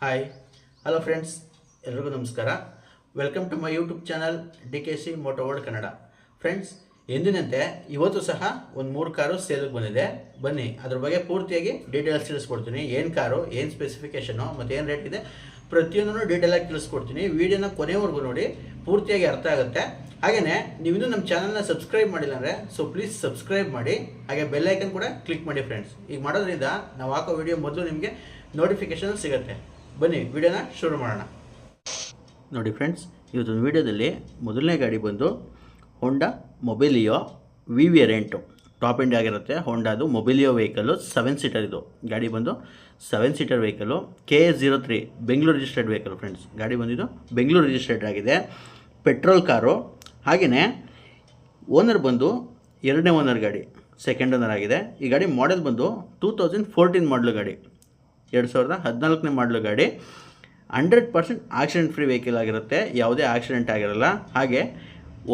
Hi hello friends ಎಲ್ರಿಗೂ ನಮಸ್ಕಾರ. Welcome to my YouTube channel D K C moto world Kannada friends ಎಂದಿನಂತೆ ಇವತ್ತು ಸಹ ಒಂದು ಮೂರು ಕಾರು ಸೇಲ್ಗೆ ಬಂದಿದೆ. ಬನ್ನಿ, ಅದ್ರ ಬಗ್ಗೆ ಪೂರ್ತಿಯಾಗಿ ಡೀಟೇಲ್ಸ್ ತಿಳಿಸ್ಕೊಡ್ತೀನಿ. ಏನು ಕಾರು, ಏನು ಸ್ಪೆಸಿಫಿಕೇಷನು ಮತ್ತು ಏನು ರೇಟ್ ಇದೆ, ಪ್ರತಿಯೊಂದನ್ನು ಡೀಟೇಲಾಗಿ ತಿಳಿಸ್ಕೊಡ್ತೀನಿ. ವಿಡಿಯೋನ ಕೊನೆವರೆಗೂ ನೋಡಿ, ಪೂರ್ತಿಯಾಗಿ ಅರ್ಥ ಆಗುತ್ತೆ. ಹಾಗೆಯೇ ನೀವಿನ್ನೂ ನಮ್ಮ ಚಾನಲ್ನ ಸಬ್ಸ್ಕ್ರೈಬ್ ಮಾಡಿಲ್ಲ ಅಂದರೆ ಸೊ ಪ್ಲೀಸ್ ಸಬ್ಸ್ಕ್ರೈಬ್ ಮಾಡಿ. ಹಾಗೆ ಬೆಲ್ಲೈಕನ್ ಕೂಡ ಕ್ಲಿಕ್ ಮಾಡಿ ಫ್ರೆಂಡ್ಸ್ ಈಗ ಮಾಡೋದ್ರಿಂದ ನಾವು ಹಾಕೋ ವಿಡಿಯೋ ಮೊದಲು ನಿಮಗೆ ನೋಟಿಫಿಕೇಶನ್ ಸಿಗುತ್ತೆ. ಬನ್ನಿ, ವಿಡಿಯೋನ ಶುರು ಮಾಡೋಣ. ನೋಡಿ ಫ್ರೆಂಡ್ಸ್ ಇವತ್ತೊಂದು ವಿಡಿಯೋದಲ್ಲಿ ಮೊದಲನೇ ಗಾಡಿ ಬಂದು Honda Mobilio V variant top end ಆಗಿರುತ್ತೆ. ಹೊಂಡಾದು ಮೊಬೈಲಿಯೋ ವೆಹಿಕಲ್ಲು ಸೆವೆನ್ ಸೀಟರ್ ಇದು. ಗಾಡಿ ಬಂದು seven seater vehicle K S zero three Bengaluru registered vehicle friends ಗಾಡಿ ಬಂದಿದ್ದು ಬೆಂಗಳೂರು ರಿಜಿಸ್ಟರ್ಡ್ ಆಗಿದೆ. ಪೆಟ್ರೋಲ್ ಕಾರು ಹಾಗೆಯೇ ಓನರ್ ಬಂದು ಎರಡನೇ ಓನರ್ ಗಾಡಿ ಸೆಕೆಂಡ್ ಓನರ್ ಆಗಿದೆ. ಈ ಗಾಡಿ ಮಾಡೆಲ್ ಬಂದು ಟೂ ತೌಸಂಡ್ ಫೋರ್ಟೀನ್ ಮಾಡಲು ಗಾಡಿ. ಎರಡು ಸಾವಿರದ ಹದಿನಾಲ್ಕನೇ ಮಾಡಲು ಗಾಡಿ. Hundred percent accident free vehicle ಆಗಿರುತ್ತೆ. ಯಾವುದೇ ಆಕ್ಸಿಡೆಂಟ್ ಆಗಿರಲ್ಲ. ಹಾಗೆ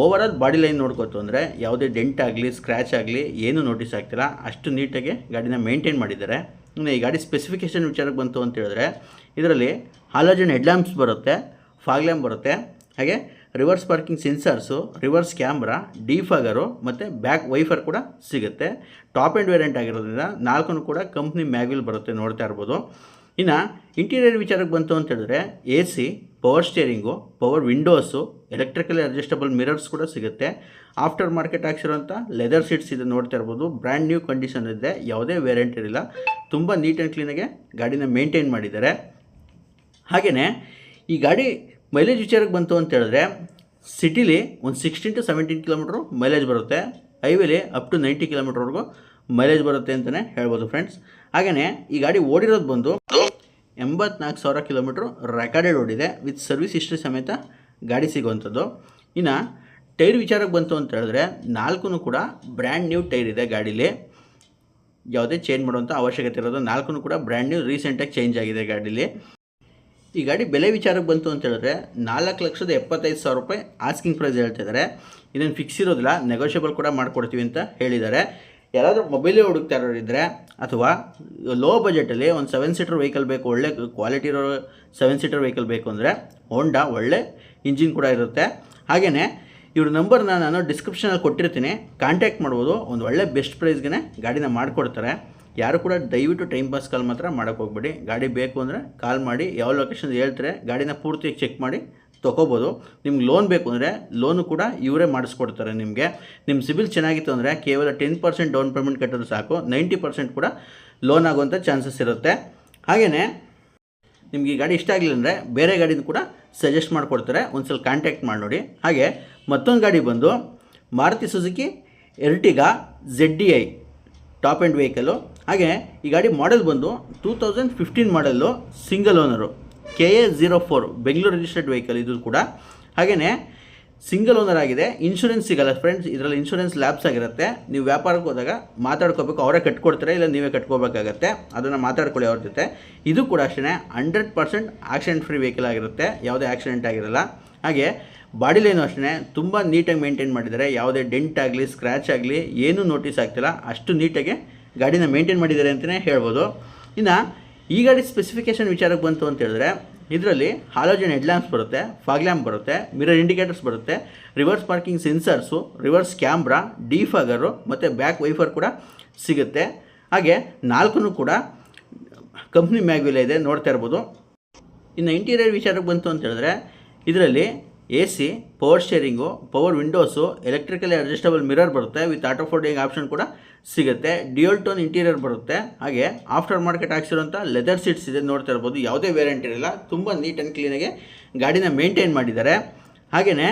ಓವರ್ ಆಲ್ ಬಾಡಿ ಲೈನ್ ನೋಡ್ಕೋತು ಅಂದರೆ ಯಾವುದೇ ಡೆಂಟ್ ಆಗಲಿ ಸ್ಕ್ರ್ಯಾಚ್ ಆಗಲಿ, ಏನೂ ನೋಟಿಸ್ ಆಗ್ತಿಲ್ಲ. ಅಷ್ಟು ನೀಟಾಗಿ ಗಾಡಿನ ಮೇಂಟೈನ್ ಮಾಡಿದ್ದಾರೆ. ಇನ್ನು ಈ ಗಾಡಿ ಸ್ಪೆಸಿಫಿಕೇಷನ್ ವಿಚಾರಕ್ಕೆ ಬಂತು ಅಂತ ಹೇಳಿದ್ರೆ, ಇದರಲ್ಲಿ ಹಾಲೋಜನ್ ಹೆಡ್ಲ್ಯಾಂಪ್ಸ್ ಬರುತ್ತೆ ಫಾಗ್ ಲ್ಯಾಂಪ್ ಬರುತ್ತೆ. ಹಾಗೆ reverse parking sensors, reverse camera, defogger ಮತ್ತು ಬ್ಯಾಕ್ ವೈಫರ್ ಕೂಡ ಸಿಗುತ್ತೆ. ಟಾಪ್ ಆ್ಯಂಡ್ ವೇರಿಯಂಟ್ ಆಗಿರೋದ್ರಿಂದ ನಾಲ್ಕು ಕೂಡ ಕಂಪ್ನಿ ಮ್ಯಾಗ್ವಿಲ್ ಬರುತ್ತೆ ನೋಡ್ತಾ ಇರ್ಬೋದು. ಇನ್ನು ಇಂಟೀರಿಯರ್ ವಿಚಾರಕ್ಕೆ ಬಂತು ಅಂತ ಹೇಳಿದ್ರೆ A C, power steering, power windows, electrically adjustable mirrors ಕೂಡ ಸಿಗುತ್ತೆ. ಆಫ್ಟರ್ ಮಾರ್ಕೆಟ್ ಹಾಕ್ಸಿರೋಂಥ ಲೆದರ್ ಸೀಟ್ಸ್ ಇದೆ ನೋಡ್ತಾ ಇರ್ಬೋದು. ಬ್ರ್ಯಾಂಡ್ ನ್ಯೂ ಕಂಡೀಷನ್ ಇದೆ, ಯಾವುದೇ ವೇರಿಯಂಟ್ ಇರಲಿಲ್ಲ. ತುಂಬ ನೀಟ್ ಆ್ಯಂಡ್ ಕ್ಲೀನಾಗೆ ಗಾಡಿನ ಮೇಂಟೈನ್ ಮಾಡಿದ್ದಾರೆ. ಹಾಗೆಯೇ ಈ ಗಾಡಿ ಮೈಲೇಜ್ ವಿಚಾರಕ್ಕೆ ಬಂತು ಅಂತ ಹೇಳಿದ್ರೆ ಸಿಟಿಲಿ ಒಂದು sixteen to seventeen kilometre mileage ಬರುತ್ತೆ. ಹೈವೇಲಿ ಅಪ್ ಟು ನೈಂಟಿ ಕಿಲೋಮೀಟ್ರ್ವರೆಗೂ ಮೈಲೇಜ್ ಬರುತ್ತೆ ಅಂತಲೇ ಹೇಳ್ಬೋದು ಫ್ರೆಂಡ್ಸ್ ಹಾಗೆಯೇ ಈ ಗಾಡಿ ಓಡಿರೋದು ಬಂದು ಎಂಬತ್ನಾಲ್ಕು ಸಾವಿರ ಕಿಲೋಮೀಟ್ರ್ ರೆಕಾರ್ಡೆಡ್ ಓಡಿದೆ ವಿತ್ ಸರ್ವಿಸ್ ಹಿಸ್ಟ್ರಿ ಸಮೇತ ಗಾಡಿ ಸಿಗುವಂಥದ್ದು. ಇನ್ನು ಟೈರ್ ವಿಚಾರಕ್ಕೆ ಬಂತು ಅಂತ ಹೇಳಿದ್ರೆ ನಾಲ್ಕು ಕೂಡ ಬ್ರ್ಯಾಂಡ್ ನ್ಯೂ ಟೈರ್ ಇದೆ ಗಾಡೀಲಿ. ಯಾವುದೇ ಚೇಂಜ್ ಮಾಡುವಂಥ ಅವಶ್ಯಕತೆ ಇರೋದು ನಾಲ್ಕು ಕೂಡ ಬ್ರ್ಯಾಂಡ್ ನ್ಯೂ ರೀಸೆಂಟಾಗಿ ಚೇಂಜ್ ಆಗಿದೆ ಗಾಡೀಲಿ. ಈ ಗಾಡಿ ಬೆಲೆ ವಿಚಾರಕ್ಕೆ ಬಂತು ಅಂತ ಹೇಳಿದ್ರೆ ನಾಲ್ಕು ಲಕ್ಷದ ಎಪ್ಪತ್ತೈದು ಸಾವಿರ ರೂಪಾಯಿ ಆಸ್ಕಿಂಗ್ ಪ್ರೈಸ್ ಹೇಳ್ತಿದ್ದಾರೆ ಇದನ್ನು ಫಿಕ್ಸ್ ಇರೋದಿಲ್ಲ ನೆಗೋಷಿಯಬಲ್ ಕೂಡ ಮಾಡಿಕೊಡ್ತೀವಿ ಅಂತ ಹೇಳಿದ್ದಾರೆ. ಯಾರಾದರೂ ಮೊಬೈಲೇ ಹುಡುಕ್ತಾ ಇರೋರಿದ್ದರೆ ಅಥವಾ ಲೋ ಬಜೆಟಲ್ಲಿ ಒಂದು ಸೆವೆನ್ ಸೀಟರ್ ವೆಹಿಕಲ್ ಬೇಕು, ಒಳ್ಳೆ ಕ್ವಾಲಿಟಿ ಇರೋ ಸೆವೆನ್ ಸೀಟರ್ ವೆಹಿಕಲ್ ಬೇಕು ಅಂದರೆ ಹೋಂಡಾ ಒಳ್ಳೆ ಇಂಜಿನ್ ಕೂಡ ಇರುತ್ತೆ. ಹಾಗೆಯೇ ಇವ್ರ ನಂಬರ್ನ ನಾನು ಡಿಸ್ಕ್ರಿಪ್ಷನಲ್ಲಿ ಕೊಟ್ಟಿರ್ತೀನಿ. ಕಾಂಟ್ಯಾಕ್ಟ್ ಮಾಡ್ಬೋದು, ಒಂದು ಒಳ್ಳೆ ಬೆಸ್ಟ್ ಪ್ರೈಸ್ಗೆ ಗಾಡಿನ ಮಾಡಿಕೊಡ್ತಾರೆ. ಯಾರು ಕೂಡ ದಯವಿಟ್ಟು ಟೈಮ್ ಪಾಸ್ ಕಾಲ್ ಮಾತ್ರ ಮಾಡೋಕ್ಕೆ ಹೋಗ್ಬೇಡಿ. ಗಾಡಿ ಬೇಕು ಅಂದರೆ ಕಾಲ್ ಮಾಡಿ, ಯಾವ ಲೊಕೇಶನ್ ಹೇಳ್ತಾರೆ, ಗಾಡಿನ ಪೂರ್ತಿಯಾಗಿ ಚೆಕ್ ಮಾಡಿ ತೊಗೋಬೋದು ನಿಮ್ಗೆ ಲೋನ್ ಬೇಕು ಅಂದರೆ ಲೋನು ಕೂಡ ಇವರೇ ಮಾಡಿಸ್ಕೊಡ್ತಾರೆ ನಿಮಗೆ. ನಿಮ್ಮ ಸಿಬಿಲ್ ಚೆನ್ನಾಗಿತ್ತು ಅಂದರೆ ಕೇವಲ ಟೆನ್ ಪರ್ಸೆಂಟ್ ಡೌನ್ ಪೇಮೆಂಟ್ ಕಟ್ಟಿದ್ರೆ ಸಾಕು ನೈಂಟಿ ಪರ್ಸೆಂಟ್ ಕೂಡ ಲೋನ್ ಆಗುವಂಥ ಚಾನ್ಸಸ್ ಇರುತ್ತೆ. ಹಾಗೆಯೇ ನಿಮ್ಗೆ ಈ ಗಾಡಿ ಇಷ್ಟ ಆಗಲಿಲ್ಲ ಅಂದರೆ ಬೇರೆ ಗಾಡಿನ ಕೂಡ ಸಜೆಸ್ಟ್ ಮಾಡಿಕೊಡ್ತಾರೆ ಒಂದು ಸಲ ಕಾಂಟ್ಯಾಕ್ಟ್ ಮಾಡಿ ನೋಡಿ. ಹಾಗೆ ಮತ್ತೊಂದು ಗಾಡಿ ಬಂದು Maruti Suzuki Ertiga Z D I top end vehicle ಹಾಗೆ ಈ ಗಾಡಿ ಮಾಡೆಲ್ ಬಂದು two thousand fifteen model single owner K A zero four Bengaluru registered vehicle ಇದು ಕೂಡ. ಹಾಗೆಯೇ ಸಿಂಗಲ್ ಓನರ್ ಆಗಿದೆ. ಇನ್ಶೂರೆನ್ಸ್ ಸಿಗಲ್ಲ ಫ್ರೆಂಡ್ಸ್ ಇದರಲ್ಲಿ ಇನ್ಶೂರೆನ್ಸ್ ಲ್ಯಾಬ್ಸ್ ಆಗಿರುತ್ತೆ. ನೀವು ವ್ಯಾಪಾರಕ್ಕೆ ಹೋದಾಗ ಮಾತಾಡ್ಕೋಬೇಕು, ಅವರೇ ಕಟ್ಕೊಡ್ತಾರೆ, ಇಲ್ಲ ನೀವೇ ಕಟ್ಕೋಬೇಕಾಗತ್ತೆ. ಅದನ್ನು ಮಾತಾಡ್ಕೊಳ್ಳಿ ಅವ್ರ ಜೊತೆ. ಇದು ಕೂಡ ಅಷ್ಟೇ hundred percent accident free vehicle ಆಗಿರುತ್ತೆ. ಯಾವುದೇ ಆಕ್ಸಿಡೆಂಟ್ ಆಗಿರಲ್ಲ. ಹಾಗೆ ಬಾಡಿ ಲೈನು ಅಷ್ಟೇ ತುಂಬ ನೀಟಾಗಿ ಮೇಂಟೈನ್ ಮಾಡಿದ್ದಾರೆ. ಯಾವುದೇ ಡೆಂಟ್ ಆಗಲಿ ಸ್ಕ್ರ್ಯಾಚ್ ಆಗಲಿ, ಏನೂ ನೋಟಿಸ್ ಆಗ್ತಿಲ್ಲ. ಅಷ್ಟು ನೀಟಾಗಿ ಗಾಡಿನ ಮೇಂಟೈನ್ ಮಾಡಿದ್ದಾರೆ ಅಂತಲೇ ಹೇಳ್ಬೋದು. ಇನ್ನು, ಈ ಗಾಡಿ ಸ್ಪೆಸಿಫಿಕೇಷನ್ ವಿಚಾರಕ್ಕೆ ಬಂತು ಅಂತ ಹೇಳಿದ್ರೆ, ಇದರಲ್ಲಿ ಹಾಲೋಜನ್ ಹೆಡ್ಲ್ಯಾಂಪ್ಸ್ ಬರುತ್ತೆ ಫಾಗ್ ಲ್ಯಾಂಪ್ ಬರುತ್ತೆ ಮಿರರ್ ಇಂಡಿಕೇಟರ್ಸ್ ಬರುತ್ತೆ reverse parking sensors reverse camera defogger ಮತ್ತು ಬ್ಯಾಕ್ ವೈಫರ್ ಕೂಡ ಸಿಗುತ್ತೆ. ಹಾಗೆ ನಾಲ್ಕು ಕೂಡ ಕಂಪ್ನಿ ಮ್ಯಾಗ್ವಿಲ್ ಇದೆ, ನೋಡ್ತಾ ಇರ್ಬೋದು. ಇನ್ನು ಇಂಟೀರಿಯರ್ ವಿಚಾರಕ್ಕೆ ಬಂತು ಅಂತ ಹೇಳಿದ್ರೆ, ಇದರಲ್ಲಿ A C power steering power windows electrically adjustable mirror ಬರುತ್ತೆ ವಿತ್ ಆಟೋ ಫೋಲ್ಡಿಂಗ್ ಆಪ್ಷನ್ ಕೂಡ ಸಿಗುತ್ತೆ. ಡ್ಯೂಯಲ್ ಟೋನ್ ಇಂಟೀರಿಯರ್ ಬರುತ್ತೆ. ಹಾಗೆ ಆಫ್ಟರ್ ಮಾರ್ಕೆಟ್ ಹಾಕ್ಸಿರೋಂಥ ಲೆದರ್ ಸೀಟ್ಸ್ ಇದೆ ನೋಡ್ತಾ ಇರ್ಬೋದು. ಯಾವುದೇ ವೇರಿಯಂಟ್ ಇರಲ್ಲ. ತುಂಬ ನೀಟ್ ಆ್ಯಂಡ್ ಕ್ಲೀನಾಗಿ ಗಾಡಿನ ಮೇಂಟೈನ್ ಮಾಡಿದ್ದಾರೆ. ಹಾಗೆಯೇ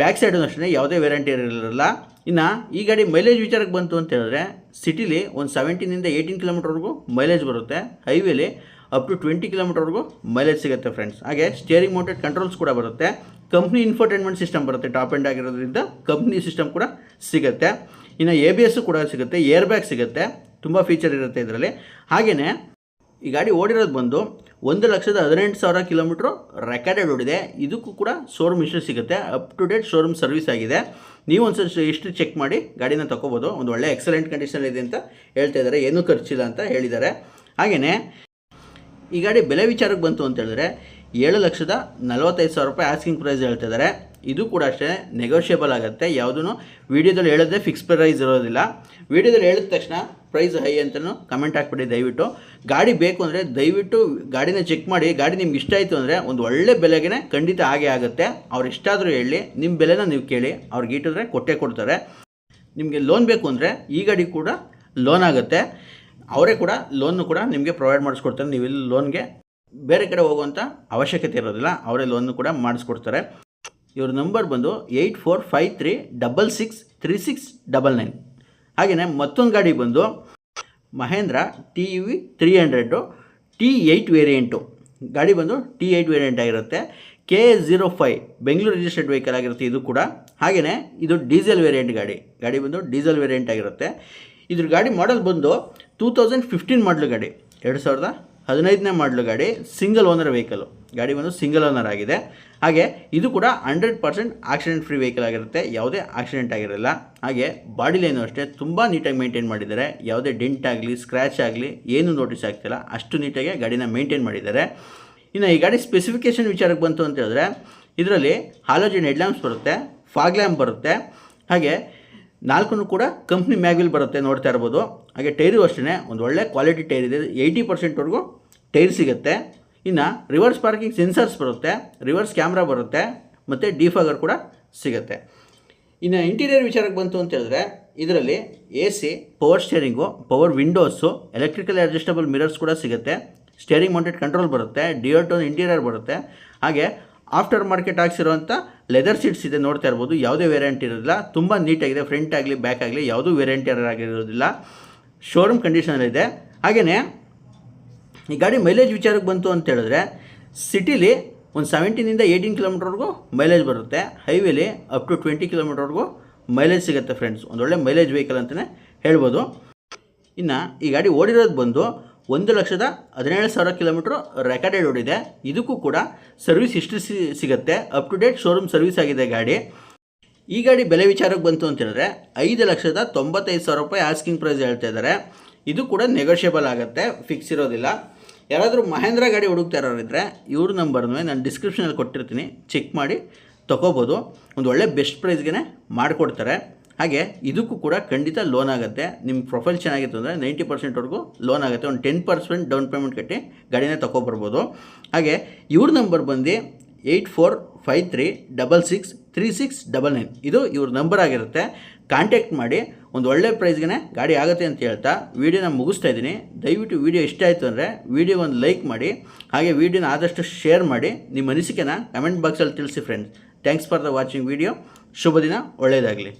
ಬ್ಯಾಕ್ ಸೈಡು ಅಷ್ಟೇ ಯಾವುದೇ ವೇರಿಯಂಟ್ ಇರಲಿಲ್ಲ. ಇನ್ನು ಈ ಗಾಡಿ ಮೈಲೇಜ್ ವಿಚಾರಕ್ಕೆ ಬಂತು ಅಂತ ಹೇಳಿದ್ರೆ ಸಿಟಿಲಿ ಒಂದು ಸೆವೆಂಟೀನಿಂದ ಏಯ್ಟೀನ್ ಕಿಲೋಮೀಟರ್ವರೆಗೂ ಮೈಲೇಜ್ ಬರುತ್ತೆ. ಹೈವೇಲಿ ಅಪ್ ಟು ಟ್ವೆಂಟಿ ಕಿಲೋಮೀಟರ್ವರೆಗೂ ಮೈಲೇಜ್ ಸಿಗುತ್ತೆ ಫ್ರೆಂಡ್ಸ್ ಹಾಗೆ ಸ್ಟೇರಿಂಗ್ ಮೌಂಟೆಡ್ ಕಂಟ್ರೋಲ್ಸ್ ಕೂಡ ಬರುತ್ತೆ. ಕಂಪ್ನಿ ಇನ್ಫೋಟೈನ್ಮೆಂಟ್ ಸಿಸ್ಟಮ್ ಬರುತ್ತೆ. ಟಾಪ್ ಎಂಡ್ ಆಗಿರೋದ್ರಿಂದ ಕಂಪ್ನಿ ಸಿಸ್ಟಮ್ ಕೂಡ ಸಿಗುತ್ತೆ. ಇನ್ನು ಎ ಬಿ ಎಸ್ಸು ಕೂಡ ಸಿಗುತ್ತೆ ಏರ್ ಬ್ಯಾಗ್ ಸಿಗುತ್ತೆ, ತುಂಬ ಫೀಚರ್ ಇರುತ್ತೆ ಇದರಲ್ಲಿ. ಹಾಗೆಯೇ ಈ ಗಾಡಿ ಓಡಿರೋದು ಬಂದು ಒಂದು ಲಕ್ಷದ ಹದಿನೆಂಟು ಸಾವಿರ ಕಿಲೋಮೀಟ್ರು ರೆಕಾರ್ಡೆಡ್ ಓಡಿದೆ. ಇದಕ್ಕೂ ಕೂಡ ಶೋರೂಮ್ ಇಷ್ಟು ಸಿಗುತ್ತೆ up to date showroom service ಆಗಿದೆ. ನೀವು ಒಂದು ಇಷ್ಟು ಚೆಕ್ ಮಾಡಿ, ಗಾಡಿನ ತೊಗೋಬೋದು. ಒಂದು ಒಳ್ಳೆ ಎಕ್ಸಲೆಂಟ್ ಕಂಡೀಷನ್ ಇದೆ ಅಂತ ಹೇಳ್ತಾ ಇದ್ದಾರೆ. ಏನೂ ಖರ್ಚಿಲ್ಲ ಅಂತ ಹೇಳಿದ್ದಾರೆ. ಹಾಗೆಯೇ ಈ ಗಾಡಿ ಬೆಲೆ ವಿಚಾರಕ್ಕೆ ಬಂತು ಅಂತ ಹೇಳಿದ್ರೆ ಏಳು ಲಕ್ಷದ ನಲವತ್ತೈದು ಸಾವಿರ ರೂಪಾಯಿ ಆಸ್ಕಿಂಗ್ ಪ್ರೈಸ್ ಹೇಳ್ತಿದ್ದಾರೆ ಇದು ಕೂಡ ಅಷ್ಟೇ ನೆಗೋಷಿಯಬಲ್ ಆಗುತ್ತೆ. ಯಾವುದೂ ವೀಡಿಯೋದಲ್ಲಿ ಹೇಳಿದ್ರೆ ಫಿಕ್ಸ್ ಪ್ರೈಸ್ ಇರೋದಿಲ್ಲ. ವೀಡಿಯೋದಲ್ಲಿ ಹೇಳಿದ ತಕ್ಷಣ ಪ್ರೈಸ್ ಹೈ ಅಂತಲೂ ಕಮೆಂಟ್ ಹಾಕ್ಬಿಡಿ ದಯವಿಟ್ಟು. ಗಾಡಿ ಬೇಕು ಅಂದರೆ ದಯವಿಟ್ಟು ಗಾಡಿನ ಚೆಕ್ ಮಾಡಿ, ಗಾಡಿ ನಿಮ್ಗೆ ಇಷ್ಟ ಆಯಿತು ಅಂದರೆ ಒಂದು ಒಳ್ಳೆ ಬೆಲೆಗೆ ಖಂಡಿತ ಹಾಗೆ ಆಗುತ್ತೆ. ಅವ್ರು ಇಷ್ಟಾದರೂ ಹೇಳಿ ನಿಮ್ಮ ಬೆಲೆನ ನೀವು ಕೇಳಿ, ಅವ್ರಿಗೆ ಇಟ್ಟಿದ್ರೆ ಕೊಟ್ಟೇ ಕೊಡ್ತಾರೆ. ನಿಮಗೆ ಲೋನ್ ಬೇಕು ಅಂದರೆ ಈ ಗಾಡಿ ಕೂಡ ಲೋನ್ ಆಗುತ್ತೆ. ಅವರೇ ಕೂಡ ಲೋನ್ನು ಕೂಡ ನಿಮಗೆ ಪ್ರೊವೈಡ್ ಮಾಡಿಸ್ಕೊಡ್ತಾರೆ. ನೀವು ಇಲ್ಲಿ ಲೋನ್ಗೆ ಬೇರೆ ಕಡೆ ಹೋಗುವಂಥ ಅವಶ್ಯಕತೆ ಇರೋದಿಲ್ಲ. ಅವರೇ ಲೋನ್ ಕೂಡ ಮಾಡಿಸ್ಕೊಡ್ತಾರೆ. ಇವ್ರ ನಂಬರ್ ಬಂದು eight four five three double six three six double nine. ಹಾಗೆಯೇ ಮತ್ತೊಂದು ಗಾಡಿ ಬಂದು Mahindra T V three hundred T eight variant. ಗಾಡಿ ಬಂದು ಟಿ ಏಯ್ಟ್ ವೇರಿಯಂಟ್ ಆಗಿರುತ್ತೆ. K zero five Bengaluru registered vehicle ಆಗಿರುತ್ತೆ ಇದು ಕೂಡ. ಹಾಗೆಯೇ ಇದು ಡೀಸೆಲ್ ವೇರಿಯಂಟ್ ಗಾಡಿ. ಗಾಡಿ ಬಂದು ಡೀಸೆಲ್ ವೇರಿಯೆಂಟ್ ಆಗಿರುತ್ತೆ. ಇದ್ರ ಗಾಡಿ ಮಾಡಲ್ ಬಂದು ಟೂ ತೌಸಂಡ್ ಫಿಫ್ಟೀನ್ ಮಾಡಲು ಗಾಡಿ. ಎರಡು ಸಾವಿರದ ಹದಿನೈದನೇ ಮಾಡಲು ಗಾಡಿ ಸಿಂಗಲ್ ಓನರ್ ವೆಹಿಕಲು ಗಾಡಿ ಬಂದು ಸಿಂಗಲ್ ಓನರ್ ಆಗಿದೆ. ಹಾಗೆ ಇದು ಕೂಡ hundred percent accident free vehicle ಆಗಿರುತ್ತೆ. ಯಾವುದೇ ಆಕ್ಸಿಡೆಂಟ್ ಆಗಿರಲ್ಲ. ಹಾಗೆ ಬಾಡಿ ಲೈನು ಅಷ್ಟೇ ತುಂಬ ನೀಟಾಗಿ ಮೇಂಟೈನ್ ಮಾಡಿದ್ದಾರೆ. ಯಾವುದೇ ಡೆಂಟ್ ಆಗಲಿ ಸ್ಕ್ರ್ಯಾಚ್ ಆಗಲಿ, ಏನು ನೋಟಿಸ್ ಆಗ್ತಿಲ್ಲ. ಅಷ್ಟು ನೀಟಾಗಿ ಗಾಡಿನ ಮೇಂಟೈನ್ ಮಾಡಿದ್ದಾರೆ. ಇನ್ನು ಈ ಗಾಡಿ ಸ್ಪೆಸಿಫಿಕೇಷನ್ ವಿಚಾರಕ್ಕೆ ಬಂತು ಅಂತ ಹೇಳಿದ್ರೆ, ಇದರಲ್ಲಿ ಹಾಲೋಜಿನ್ ಹೆಡ್ಲ್ಯಾಂಪ್ಸ್ ಬರುತ್ತೆ ಫಾಗ್ ಲ್ಯಾಂಪ್ ಬರುತ್ತೆ. ಹಾಗೆ ನಾಲ್ಕು ಕೂಡ ಕಂಪ್ನಿ ಮ್ಯಾಗ್ವಿಲ್ ಬರುತ್ತೆ ನೋಡ್ತಾ ಇರ್ಬೋದು. ಹಾಗೆ ಟೈರು ಅಷ್ಟೇ ಒಂದು ಒಳ್ಳೆ ಕ್ವಾಲಿಟಿ ಟೈರ್ ಇದೆ. ಏಯ್ಟಿ ಪರ್ಸೆಂಟ್ವರೆಗೂ ಟೈರ್ ಸಿಗುತ್ತೆ. ಇನ್ನು ರಿವರ್ಸ್ ಪಾರ್ಕಿಂಗ್ ಸೆನ್ಸರ್ಸ್ ಬರುತ್ತೆ ರಿವರ್ಸ್ ಕ್ಯಾಮ್ರಾ ಬರುತ್ತೆ, ಮತ್ತು ಡಿಫಾಗರ್ ಕೂಡ ಸಿಗುತ್ತೆ. ಇನ್ನು ಇಂಟೀರಿಯರ್ ವಿಚಾರಕ್ಕೆ ಬಂತು ಅಂತ ಹೇಳಿದ್ರೆ, ಇದರಲ್ಲಿ A C power steering power windows electrical adjustable mirrors ಕೂಡ ಸಿಗುತ್ತೆ. ಸ್ಟೇರಿಂಗ್ ಮೌಂಟೆಡ್ ಕಂಟ್ರೋಲ್ ಬರುತ್ತೆ ಡಿಯೋಟೋನ್ ಇಂಟೀರಿಯರ್ ಬರುತ್ತೆ. ಹಾಗೆ ಆಫ್ಟರ್ ಮಾರ್ಕೆಟ್ ಹಾಕ್ಸಿರುವಂಥ ಲೆದರ್ ಸೀಟ್ಸ್ ಇದೆ ನೋಡ್ತಾ ಇರ್ಬೋದು. ಯಾವುದೇ ವೇರಿಯಂಟ್ ಇರೋದಿಲ್ಲ. ತುಂಬ ನೀಟಾಗಿದೆ ಫ್ರಂಟ್ ಆಗಲಿ ಬ್ಯಾಕ್ ಆಗಲಿ ಯಾವುದೂ ವೇರಿಯಂಟ್ ಆಗಿರೋದಿಲ್ಲ. ಶೋರೂಮ್ ಕಂಡೀಷನಲ್ಲಿದೆ ಹಾಗೆಯೇ ಈ ಗಾಡಿ ಮೈಲೇಜ್ ವಿಚಾರಕ್ಕೆ ಬಂತು ಅಂತ ಹೇಳಿದ್ರೆ ಸಿಟಿಲಿ ಒಂದು ಸೆವೆಂಟೀನಿಂದ ಏಯ್ಟೀನ್ ಕಿಲೋಮೀಟರ್ವರೆಗೂ ಮೈಲೇಜ್ ಬರುತ್ತೆ. ಹೈವೇಲಿ ಅಪ್ ಟು ಟ್ವೆಂಟಿ ಕಿಲೋಮೀಟರ್ವರೆಗೂ ಮೈಲೇಜ್ ಸಿಗುತ್ತೆ ಫ್ರೆಂಡ್ಸ್ ಒಂದೊಳ್ಳೆ ಮೈಲೇಜ್ ವೆಹಿಕಲ್ ಅಂತಲೇ ಹೇಳ್ಬೋದು. ಇನ್ನು ಈ ಗಾಡಿ ಓಡಿರೋದು ಬಂದು ಒಂದು ಲಕ್ಷದ ಹದಿನೇಳು ಸಾವಿರ ಕಿಲೋಮೀಟ್ರ್ ರೆಕಾರ್ಡೆಡ್ ಓಡಿದೆ ಇದಕ್ಕೂ ಕೂಡ ಸರ್ವಿಸ್ ಇಷ್ಟು ಸಿಗುತ್ತೆ. Up to date showroom service ಆಗಿದೆ ಗಾಡಿ. ಈ ಗಾಡಿ ಬೆಲೆ ವಿಚಾರಕ್ಕೆ ಬಂತು ಅಂತ ಹೇಳಿದ್ರೆ ಐದು ಲಕ್ಷದ ತೊಂಬತ್ತೈದು ಸಾವಿರ ರೂಪಾಯಿ ಆಸ್ಕಿಂಗ್ ಪ್ರೈಸ್ ಹೇಳ್ತಾ ಇದ್ದಾರೆ. ಇದು ಕೂಡ ನೆಗೋಷಿಯಬಲ್ ಆಗುತ್ತೆ ಫಿಕ್ಸ್ ಇರೋದಿಲ್ಲ. ಯಾರಾದರೂ ಮಹೇಂದ್ರ ಗಾಡಿ ಹುಡುಕ್ತಾ ಇರೋರಿದ್ದರೆ ಇವ್ರ ನಂಬರ್ನೂ ನಾನು ಡಿಸ್ಕ್ರಿಪ್ಷನಲ್ಲಿ ಕೊಟ್ಟಿರ್ತೀನಿ. ಚೆಕ್ ಮಾಡಿ ತೊಗೋಬೋದು. ಒಂದು ಒಳ್ಳೆ ಬೆಸ್ಟ್ ಪ್ರೈಸ್ಗೆ ಮಾಡಿಕೊಡ್ತಾರೆ. ಹಾಗೆ ಇದಕ್ಕೂ ಕೂಡ ಖಂಡಿತ ಲೋನ್ ಆಗುತ್ತೆ. ನಿಮ್ಮ ಪ್ರೊಫೈಲ್ ಚೆನ್ನಾಗಿತ್ತು ಅಂದರೆ ನೈಂಟಿ ಪರ್ಸೆಂಟ್ವರೆಗೂ ಲೋನ್ ಆಗುತ್ತೆ. ಒಂದು ಟೆನ್ ಪರ್ಸೆಂಟ್ ಡೌನ್ ಪೇಮೆಂಟ್ ಕಟ್ಟಿ ಗಾಡಿನೇ ತೊಗೊಬರ್ಬೋದು ಹಾಗೆ ಇವ್ರ ನಂಬರ್ ಬಂದು eight four five three double six three six double nine ಇದು ಇವ್ರ ನಂಬರ್ ಆಗಿರುತ್ತೆ. ಕಾಂಟ್ಯಾಕ್ಟ್ ಮಾಡಿ ಒಂದು ಒಳ್ಳೆ ಪ್ರೈಸ್ಗೆ ಗಾಡಿ ಆಗುತ್ತೆ ಅಂತ ಹೇಳ್ತಾ ವೀಡಿಯೋನ ಮುಗಿಸ್ತಾ ಇದ್ದೀನಿ. ದಯವಿಟ್ಟು ವೀಡಿಯೋ ಇಷ್ಟ ಆಯಿತು ಅಂದರೆ ವೀಡಿಯೋ ಒಂದು ಲೈಕ್ ಮಾಡಿ, ಹಾಗೆ ವೀಡಿಯೋನ ಆದಷ್ಟು ಶೇರ್ ಮಾಡಿ. ನಿಮ್ಮ ಅನಿಸಿಕೆನ ಕಮೆಂಟ್ ಬಾಕ್ಸಲ್ಲಿ ತಿಳಿಸಿ friends thanks for the watching video ಶುಭ ದಿನ ಒಳ್ಳೆಯದಾಗಲಿ